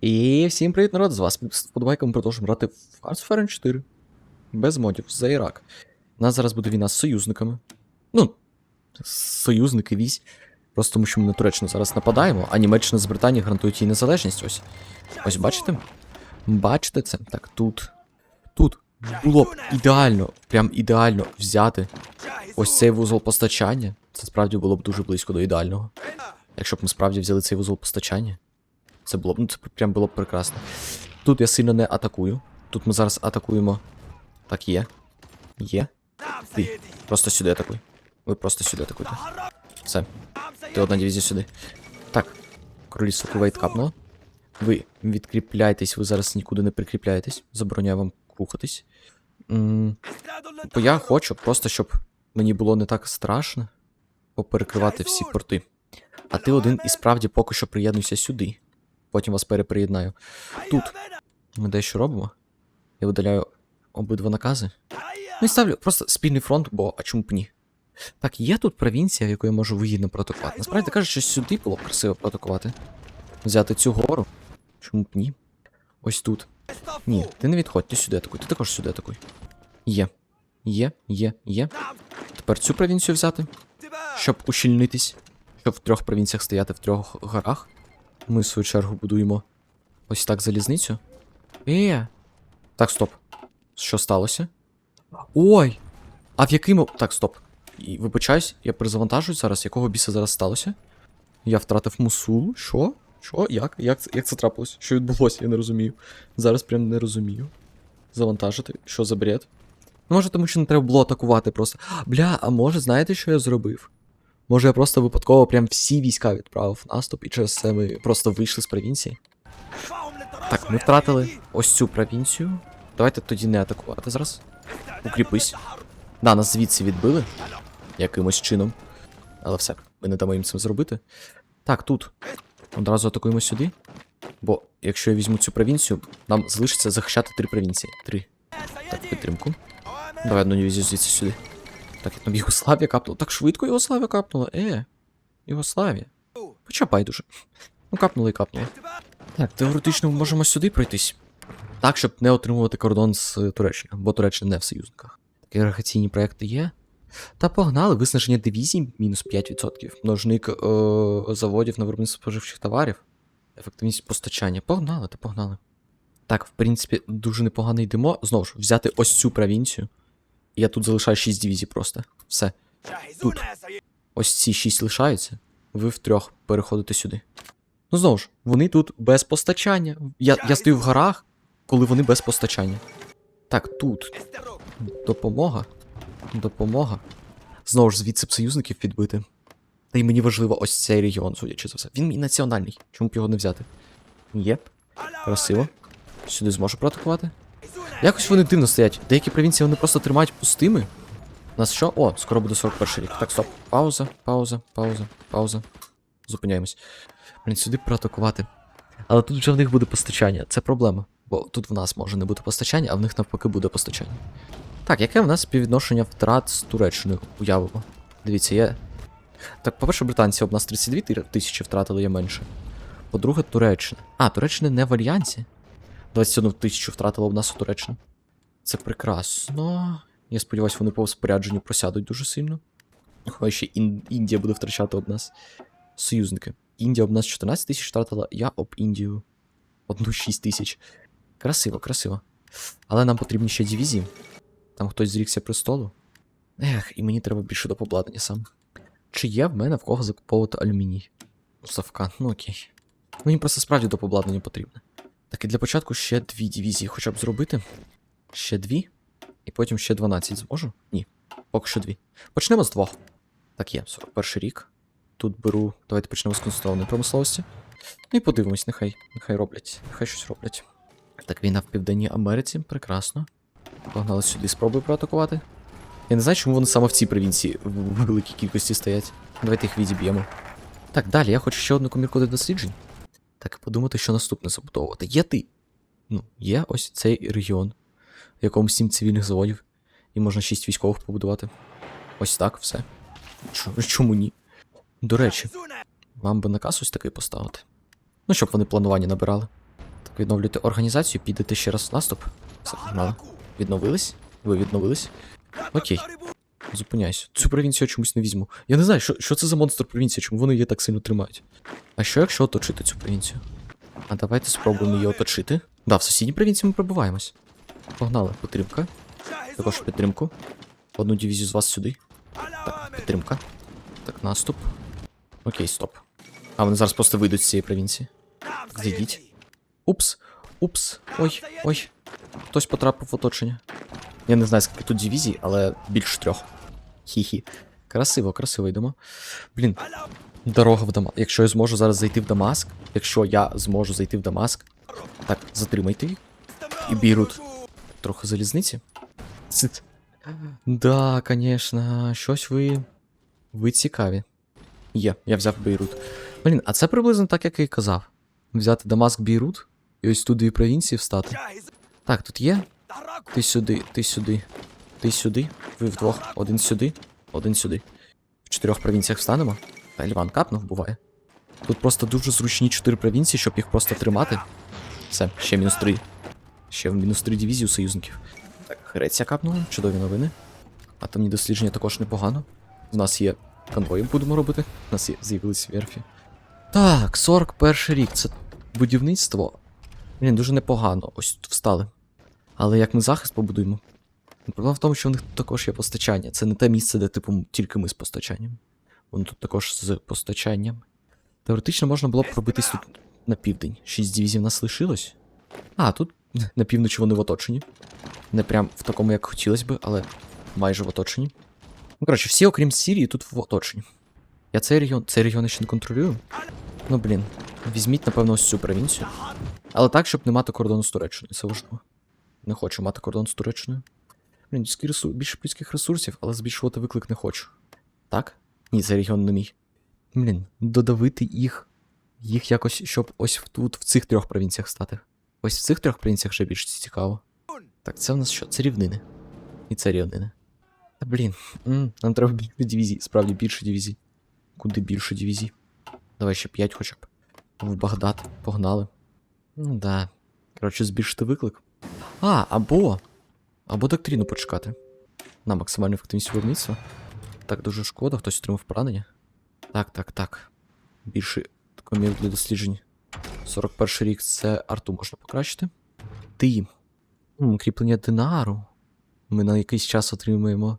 І всім привіт, народ! З вас сподобайка, ми продовжуємо грати в Hearts of Iron 4. Без модів, за Ірак. У нас зараз буде війна з союзниками. Ну, союзники вісь. Просто тому, що ми на Туреччину зараз нападаємо, а Німеччина з Британії гарантують їй незалежність. Ось. Ось бачите? Бачите це? Так, тут. Тут було б ідеально, прям ідеально взяти ось цей вузол постачання. Це справді було б дуже близько до ідеального. Якщо б ми справді взяли цей вузол постачання. Це було б, ну це прям було б прекрасно. Тут я сильно не атакую. Тут ми зараз атакуємо. Так, є. Є. Ти. Просто сюди атакуй. Ви просто сюди атакуйте. Все. Ти одна дивізія сюди. Так. Королівство Кувейт капнуло. Ви відкріпляєтесь, ви зараз нікуди не прикріпляєтесь. Забороняю вам рухатись. Бо я хочу просто, щоб мені було не так страшно поперекривати всі порти. А ти один і справді поки що приєднуйся сюди. Потім вас переприєднаю. Тут ми дещо робимо. Я видаляю обидва накази. Ну і ставлю просто спільний фронт, бо а чому б ні? Так, є тут провінція, яку я можу вигідно протокувати. Насправді кажуть, що сюди було б красиво протокувати. Взяти цю гору. Чому б ні? Ось тут. Ні, ти не відходь, ти сюди атакуй, ти також сюди атакуй. Є. Є, є, є. Тепер цю провінцію взяти, щоб ущільнитись, щоб в трьох провінціях стояти в трьох горах. Ми, в свою чергу, будуємо ось так залізницю. Е. Так, стоп. Що сталося? Ой! А в який мо... Так, стоп. І вибачаюсь, я перезавантажуюсь зараз. Якого біса зараз сталося? Я втратив мусул. Що? Що? Як? Як це, як це трапилось? Що відбулося? Я не розумію. Зараз прям не розумію. Завантажити. Що за бред? Ну, може, тому що не треба було атакувати просто. Бля, а може, знаєте, що я зробив? Може, я просто випадково прям всі війська відправив в наступ, і через це ми просто вийшли з провінції. Так, ми втратили ось цю провінцію. Давайте тоді не атакувати зараз. Укріпись. Да, нас звідси відбили. Якимось чином. Але все, ми не дамо їм цим зробити. Так, тут. Одразу атакуємо сюди. Бо якщо я візьму цю провінцію, нам залишиться захищати три провінції. Три. Так, підтримку. Давай одну дивізію звідси сюди. Так, там Югославія капнула. Так швидко Югославія капнула. Е. Югославія. Хоча байдуже. Ну, капнула і капнула. Так, теоретично ми можемо сюди пройтись. Так, щоб не отримувати кордон з Туреччиною, бо Туреччина не в союзниках. Такі іригаційні проекти є. Та погнали, виснаження дивізій мінус 5%. Множник е- заводів на виробництво споживчих товарів. Ефективність постачання. Погнали, та погнали. Так, в принципі, дуже непогано йдемо. Знову ж, взяти ось цю провінцію. Я тут залишаю 6 дивізій просто. Все. Тут. Ось ці 6 лишаються. Ви втрьох переходите сюди. Ну знову ж, вони тут без постачання. Я, я стою в горах, коли вони без постачання. Так, тут. Допомога. Допомога. Знову ж звідси б союзників підбити. Та й мені важливо ось цей регіон, судячи за все. Він мій національний. Чому б його не взяти? Єп. Красиво. Сюди зможу проатакувати. Якось вони дивно стоять. Деякі провінції вони просто тримають пустими. У нас що? О, скоро буде 41 рік. Так, стоп. Пауза, пауза, пауза, пауза. Зупиняємось. Блін, сюди проатакувати. Але тут вже в них буде постачання. Це проблема. Бо тут в нас може не бути постачання, а в них навпаки буде постачання. Так, яке в нас співвідношення втрат з Туреччиною уявимо? Дивіться, я. Так, по-перше, британці об нас 32 ти- тисячі втратили, я менше. По-друге, Туреччина. А, Туреччина не в альянсі. 21 тисячу втратила об нас у Туреччина. Це прекрасно. Я сподіваюся, вони по спорядженню просядуть дуже сильно. Хай ще Ін- Індія буде втрачати об нас. Союзники. Індія об нас 14 тисяч втратила, я об Індію. Одну 6 тисяч. Красиво, красиво. Але нам потрібні ще дивізії. Там хтось зрікся престолу. Ех, і мені треба більше до обладнання сам. Чи є в мене в кого закуповувати алюміній? Савка, ну окей. Мені просто справді до обладнання потрібне. Так і для початку ще дві дивізії хоча б зробити. Ще дві. І потім ще 12 зможу? Ні. Поки що дві. Почнемо з двох. Так є, 41 рік. Тут беру. Давайте почнемо з конструктивної промисловості. Ну і подивимось, нехай, нехай роблять, нехай щось роблять. Так, війна в Південній Америці, прекрасно. Погнали сюди, спробую проатакувати. Я не знаю, чому вони саме в цій провінції в великій кількості стоять. Давайте їх відіб'ємо. Так, далі я хочу ще одну комірку для досліджень. Так, подумати, що наступне забудовувати. Є ти. Ну, є ось цей регіон, в якому сім цивільних заводів, і можна шість військових побудувати. Ось так, все. Чому ні? До речі, вам би наказ ось такий поставити. Ну, щоб вони планування набирали. Так, відновлюйте організацію, підете ще раз в наступ. Все, погнали. Відновились? Ви відновились? Окей. Зупиняйся. Цю провінцію я чомусь не візьму. Я не знаю, що, що це за монстр провінція, чому вони її так сильно тримають. А що якщо оточити цю провінцію? А давайте спробуємо її оточити. Да, в сусідній провінції ми пробиваємось. Погнали, підтримка. Також підтримку. Одну дивізію з вас сюди. Так, підтримка. Так, наступ. Окей, стоп. А вони зараз просто вийдуть з цієї провінції. Так, зайдіть. Упс. Упс. Ой, ой. Хтось потрапив в оточення. Я не знаю, скільки тут дивізій, але більше трьох. Хі-хі. Красиво, красиво йдемо. Блін, дорога в Дамаск. Якщо я зможу зараз зайти в Дамаск, якщо я зможу зайти в Дамаск. Так, затримайте їх. І Бейрут. Трохи залізниці. Цит. Да, конечно, щось ви. Ви цікаві. Є, я взяв Бейрут. Блін, а це приблизно так, як і казав. Взяти Дамаск Бейрут і ось тут дві провінції встати. Так, тут є. Ти сюди, ти сюди, ти сюди. Ви вдвох. Один сюди, один сюди. В чотирьох провінціях встанемо. Та Ліван капнув, буває. Тут просто дуже зручні чотири провінції, щоб їх просто тримати. Все, ще мінус три. Ще в мінус три дивізії у союзників. Так, Греція капнула, чудові новини. Атомні дослідження також непогано. У нас є конвої, будемо робити. У нас є з'явились верфі. Так, 41 рік. Це будівництво. Блін, дуже непогано. Ось тут встали. Але як ми захист побудуємо? Проблема в тому, що в них тут також є постачання. Це не те місце, де, типу, тільки ми з постачанням. Воно тут також з постачанням. Теоретично можна було б пробитись тут на південь. Шість дивізій в нас лишилось. А, тут на півночі вони в оточенні. Не прям в такому, як хотілося би, але майже в оточенні. Ну, коротше, всі, окрім Сірії, тут в оточенні. Я цей регіон, цей регіон я ще не контролюю. Ну, блін, візьміть, напевно, ось цю провінцію. Але так, щоб не мати кордону з Туреччиною, це важливо. Не хочу мати кордон з Туреччиною. Людські ресурс... більше людських ресурсів, але збільшувати виклик не хочу. Так? Ні, цей регіон не мій. Блін, додавити їх. Їх якось, щоб ось тут, в цих трьох провінціях стати. Ось в цих трьох провінціях ще більш цікаво. Так, це в нас що? Це рівнини. І це рівнини. Та блін, нам треба більше дивізій, справді більше дивізій. Куди більше дивізій? Давай ще 5 хоча б. В Багдад, погнали. Ну да. Коротше, збільшити виклик. А, або. Або доктрину почекати. На максимальну ефективність виробництва. Так, дуже шкода, хтось отримав поранення. Так, так, так. Більше комір для досліджень. 41 рік це арту можна покращити. Ти. М, Кріплення динару. Ми на якийсь час отримуємо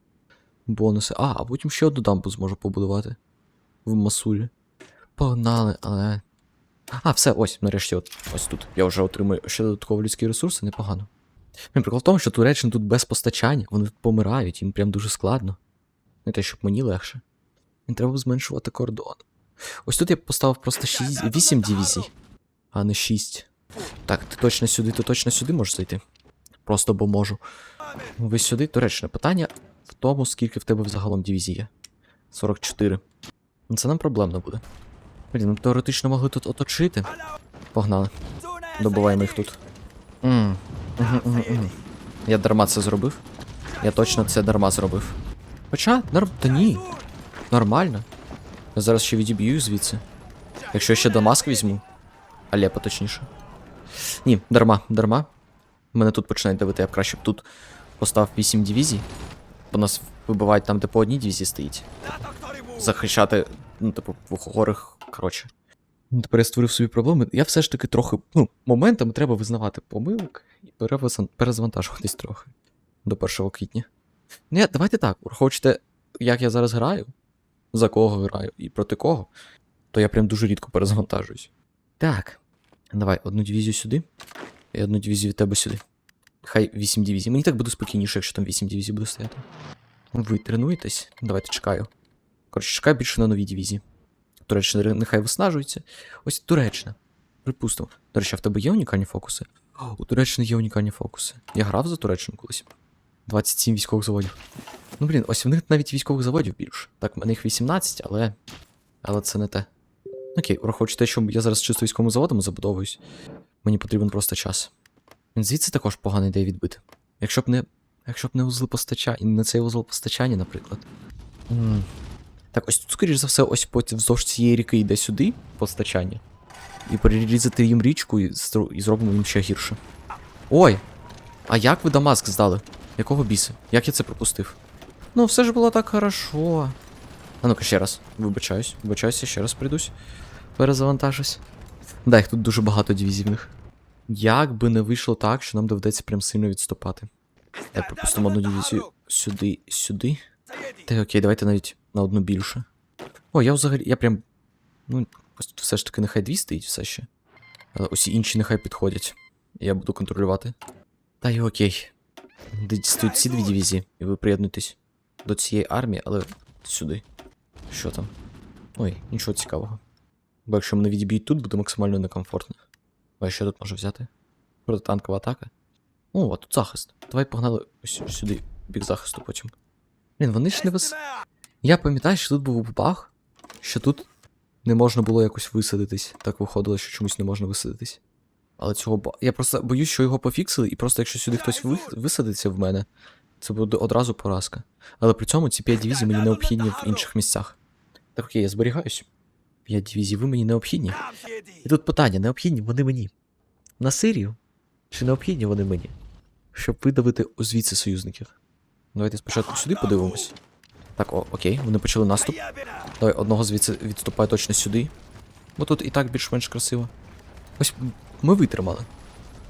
бонуси. А, а потім ще одну дамбу зможу побудувати. В Масулі. Погнали, але. А, все, ось, нарешті, от, ось тут. Я вже отримую ще додаткові людські ресурси, непогано. Блін, Прикол в тому, що Туреччина тут без постачання, вони тут помирають, їм прям дуже складно. Не те, щоб мені легше. Не треба зменшувати кордон. Ось тут я поставив просто 6, 8 дивізій, а не 6. Так, ти точно сюди, ти точно сюди можеш зайти. Просто бо можу. Ви сюди, Туреччина. Питання в тому, скільки в тебе взагалом дивізій є. 44. Ну, Це нам проблемно буде. Блін, ми теоретично могли тут оточити. Погнали. Добуваємо їх тут. М, Я дарма це зробив. Я точно це дарма зробив. Хоча, норм... Та ні. Нормально. Я зараз ще відіб'ю звідси. Якщо я ще Дамаск візьму. Алепо точніше. Ні, дарма, дарма. Мене тут починають давити, я б краще б тут поставив 8 дивізій. Бо нас вибивають там, де по одній дивізії стоїть. Захищати, ну, типу, в горах, коротше. Ну, тепер я створив собі проблеми. Я все ж таки трохи. Ну, моментами треба визнавати помилок і перезвантажуватись трохи до 1 квітня. Ну, я, давайте так, враховуючи, як я зараз граю, за кого граю і проти кого, то я прям дуже рідко перезвантажуюсь. Так. Давай, одну дивізію сюди. І одну дивізію від тебе сюди. Хай 8 дивізій. Мені так буде спокійніше, якщо там 8 дивізій буде стояти. Ви тренуєтесь? Давайте чекаю. Коротше, чекаю більше на нові дивізії. Туреччина нехай виснажується. Ось Туреччина. Припустимо. До речі, а в тебе є унікальні фокуси? У Туреччини є унікальні фокуси. Я грав за Туреччину колись. 27 військових заводів. Ну блін, ось в них навіть військових заводів більше. Так, в мене їх 18, але. Але це не те. Окей, враховуючи те, що я зараз чисто військовим заводом забудовуюсь, мені потрібен просто час. Звідси також погана ідея відбити. Якщо б не. Якщо б не узли постачання, не цей узол постачання, наприклад. Так, ось тут, скоріш за все, ось потім вздовж цієї ріки йде сюди постачання. і перерізати їм річку і, і зробимо їм ще гірше. Ой! А як ви Дамаск здали? Якого біса? Як я це пропустив? Ну, все ж було так хорошо. А ну-ка ще раз. Вибачаюсь, вибачаюсь, я ще раз прийдусь. Перезавантажусь. Да, їх тут дуже багато дивізій в них. Як би не вийшло так, що нам доведеться прям сильно відступати. Я пропустимо одну дивізію сюди, сюди. Та й окей, давайте навіть на одну більше. О, я взагалі, я прям. Ну, ось тут все ж таки нехай дві стоїть все ще. Але усі інші нехай підходять. Я буду контролювати. Та й окей. Дістають ці дві дивізії, і ви приєднуєтесь до цієї армії, але сюди. Що там? Ой, нічого цікавого. Бо якщо мене відіб'ють тут, буде максимально некомфортно. А що тут може взяти? Протитанкова атака. О, а тут захист. Давай погнали ось сюди, бік захисту потім. Блін, вони ж не вис. Я пам'ятаю, що тут був баг, що тут не можна було якось висадитись. Так виходило, що чомусь не можна висадитись. Але цього ба... Я просто боюсь, що його пофіксили, і просто якщо сюди хтось ви... висадиться в мене, це буде одразу поразка. Але при цьому ці 5 дивізій мені необхідні в інших місцях. Так окей, я зберігаюсь. 5 дивізій, ви мені необхідні. І тут питання: необхідні вони мені. На Сирію? Чи необхідні вони мені? Щоб видавити звідси союзників. Давайте спочатку сюди подивимось. Так, о, окей, вони почали наступ. Давай одного звідси відступає точно сюди. Бо тут і так більш-менш красиво. Ось ми витримали.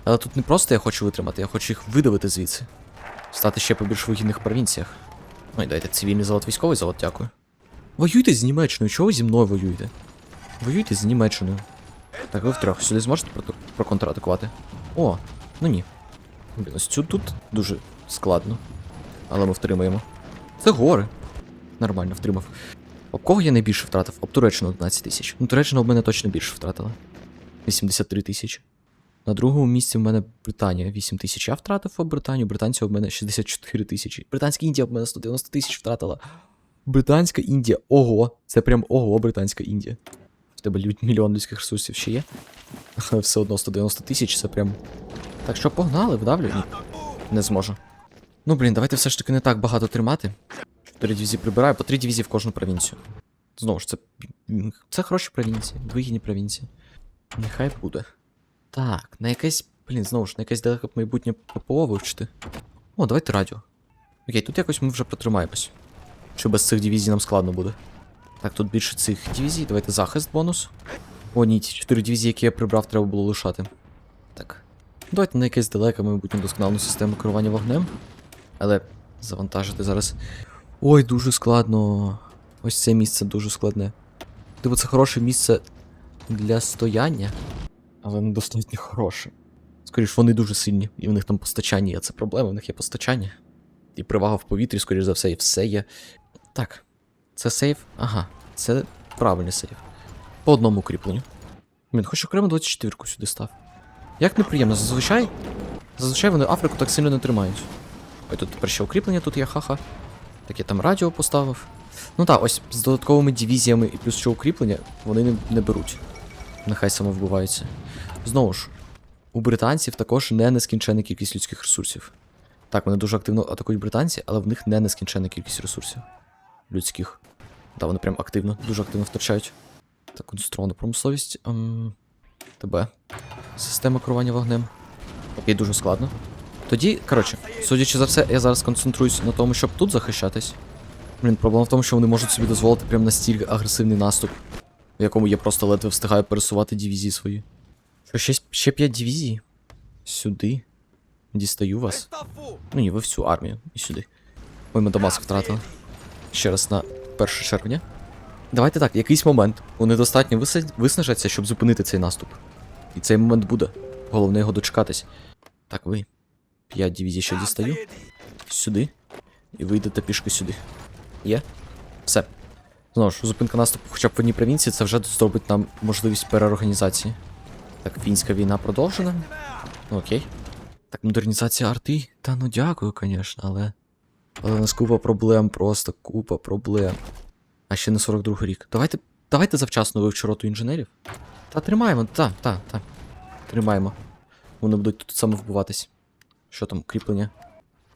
Але тут не просто я хочу витримати, я хочу їх видавити звідси. Стати ще по більш вигідних провінціях. Ну і дайте цивільний завод, військовий завод, дякую. Воюйте з Німеччиною, чого ви зі мною воюєте? Воюйте з Німеччиною. Так, ви втрьох сюди зможете проконтратакувати? О, ну ні. Блін, ось цю тут дуже складно. Але ми втримаємо. Це гори. Нормально, втримав. Об кого я найбільше втратив? Об Туреччину 11 тисяч. Ну, Туреччина об мене точно більше втратила. 83 тисячі. На другому місці в мене Британія 8 тисяч. Я втратив об Британію, британці об мене 64 тисячі. Британська Індія об мене 190 тисяч втратила. Британська Індія. Ого, це прям ого, Британська Індія. В тебе мільйон людських ресурсів ще є. Все одно 190 тисяч, це прям. Так що погнали, вдавлю? Ні. Не зможу. Ну блін, давайте все ж таки не так багато тримати. Чотири дивізії прибираю, по три дивізії в кожну провінцію. Знову ж, це. Це хороші провінції, вигідні провінції. Нехай буде. Так, на якесь. Блін, знову ж, на якесь далеке майбутнє ППО вивчити. О, давайте радіо. Окей, тут якось ми вже протримаємось. Що без цих дивізій нам складно буде. Так, тут більше цих дивізій. Давайте захист бонус. О, ні, ті чотири дивізії, які я прибрав, треба було лишати. Так. Давайте на якесь далеке майбутнє досконалу систему керування вогнем. Але завантажити зараз. Ой, дуже складно. Ось це місце дуже складне. Типу, це хороше місце для стояння, але недостатньо хороше. Скоріше, вони дуже сильні, і в них там постачання є. Це проблема, в них є постачання. І привага в повітрі, скоріш за все, і все є. Так. Це сейф? Ага, це правильний сейф. По одному кріпленню. Блін, хоч окремо 24-ку сюди став. Як неприємно, зазвичай. Зазвичай вони Африку так сильно не тримають. Ой, тут тепер укріплення тут є, ха-ха. Так я там радіо поставив. Ну так, ось з додатковими дивізіями і плюс ще укріплення вони не, не беруть. Нехай самовбиваються. Знову ж, у британців також не нескінченна кількість людських ресурсів. Так, вони дуже активно атакують британці, але в них не нескінченна кількість ресурсів. Людських. Так, вони прям активно, дуже активно втрачають. Так, конструована промисловість. Ем, ТБ. Система керування вогнем. Окей, дуже складно. Тоді, коротше, судячи за все, я зараз концентруюсь на тому, щоб тут захищатись. Блін, проблема в тому, що вони можуть собі дозволити прям настільки агресивний наступ, в якому я просто ледве встигаю пересувати дивізії свої. Що, ще, ще 5 дивізій? Сюди. Дістаю вас. Ну ні, ви всю армію. І сюди. Ой, ми Дамаск втратили. Ще раз на 1 червня. Давайте так, якийсь момент вони достатньо висад... виснажаться, щоб зупинити цей наступ. І цей момент буде. Головне його дочекатись. Так, ви. 5 дивізій ще дістаю. Сюди. І ви йдете пішки сюди. Є? Все. Знову ж, зупинка наступу хоча б в одній провінції, це вже зробить нам можливість переорганізації. Так, фінська війна продовжена. Ну окей. Так, модернізація арти. Та ну дякую, звісно, але. Але у нас купа проблем, просто купа проблем. А ще не 42 рік. Давайте. Давайте завчасно вивчу роту інженерів. Та тримаємо, та, та, та. Тримаємо. Вони будуть тут саме вбиватись. Що там, кріплення?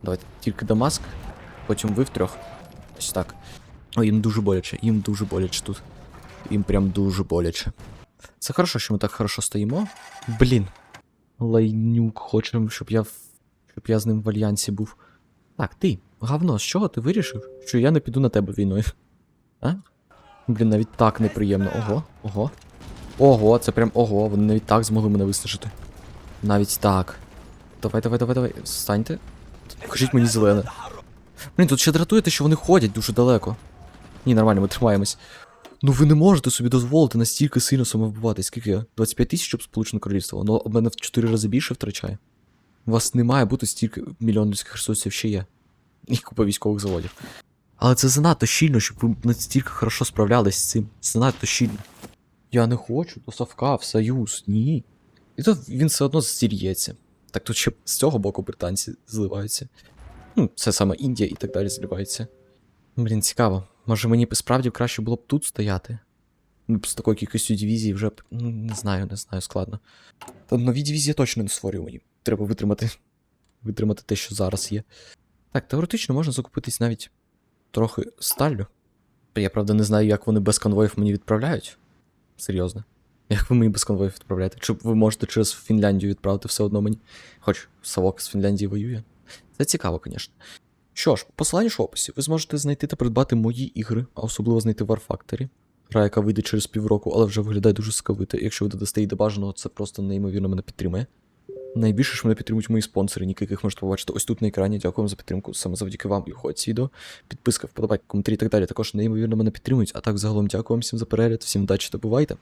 Давайте тільки Дамаск, потім ви втрьох. Ось так. О, їм дуже боляче, їм дуже боляче тут. Їм прям дуже боляче. Це хорошо, що ми так хорошо стоїмо. Блін. Лайнюк хоче, щоб я, щоб я з ним в альянсі був. Так, ти, говно, з чого ти вирішив, що я не піду на тебе війною? А? Блін, навіть так неприємно. Ого, ого. Ого, це прям ого, вони навіть так змогли мене виснажити. Навіть так. Давай, давай, давай, давай. Встаньте. Покажіть мені зелене. Блін, тут ще дратує те, що вони ходять дуже далеко. Ні, нормально, ми тримаємось. Ну ви не можете собі дозволити настільки сильно самовбивати. Скільки я? 25 тисяч, щоб Сполучене Королівство. Воно об мене в 4 рази більше втрачає. У вас не має бути стільки мільйон людських ресурсів ще є. І купа військових заводів. Але це занадто щільно, щоб ви настільки хорошо справлялись з цим. Занадто щільно. Я не хочу до Савка в Союз, ні. І то він все одно зір'ється. Так тут ще з цього боку британці зливаються. Ну, це саме Індія і так далі зливаються. Блін, цікаво. Може мені справді краще було б тут стояти? Ну, з такою кількістю дивізій вже б. Ну, не знаю, не знаю, складно. Та нові дивізії я точно не створюю мені. Треба витримати. Витримати те, що зараз є. Так, теоретично можна закупитись навіть трохи сталлю. Я правда не знаю, як вони без конвоїв мені відправляють. Серйозно. Як ви мені без конвоїв відправляєте? Чи ви можете через Фінляндію відправити все одно мені? Хоч Савок з Фінляндії воює. Це цікаво, звісно. Що ж, посилання ж в описі. Ви зможете знайти та придбати мої ігри, а особливо знайти War Factory. Гра, яка вийде через півроку, але вже виглядає дуже сковито. Якщо ви додасте її до бажаного, це просто неймовірно мене підтримує. Найбільше ж мене підтримують мої спонсори, ніки яких можете побачити ось тут на екрані. Дякую вам за підтримку. Саме завдяки вам і ці відео. Підписка, вподобайка, коментарі і так далі. Також неймовірно мене підтримують. А так загалом дякую вам всім за перегляд, всім удачі та бувайте.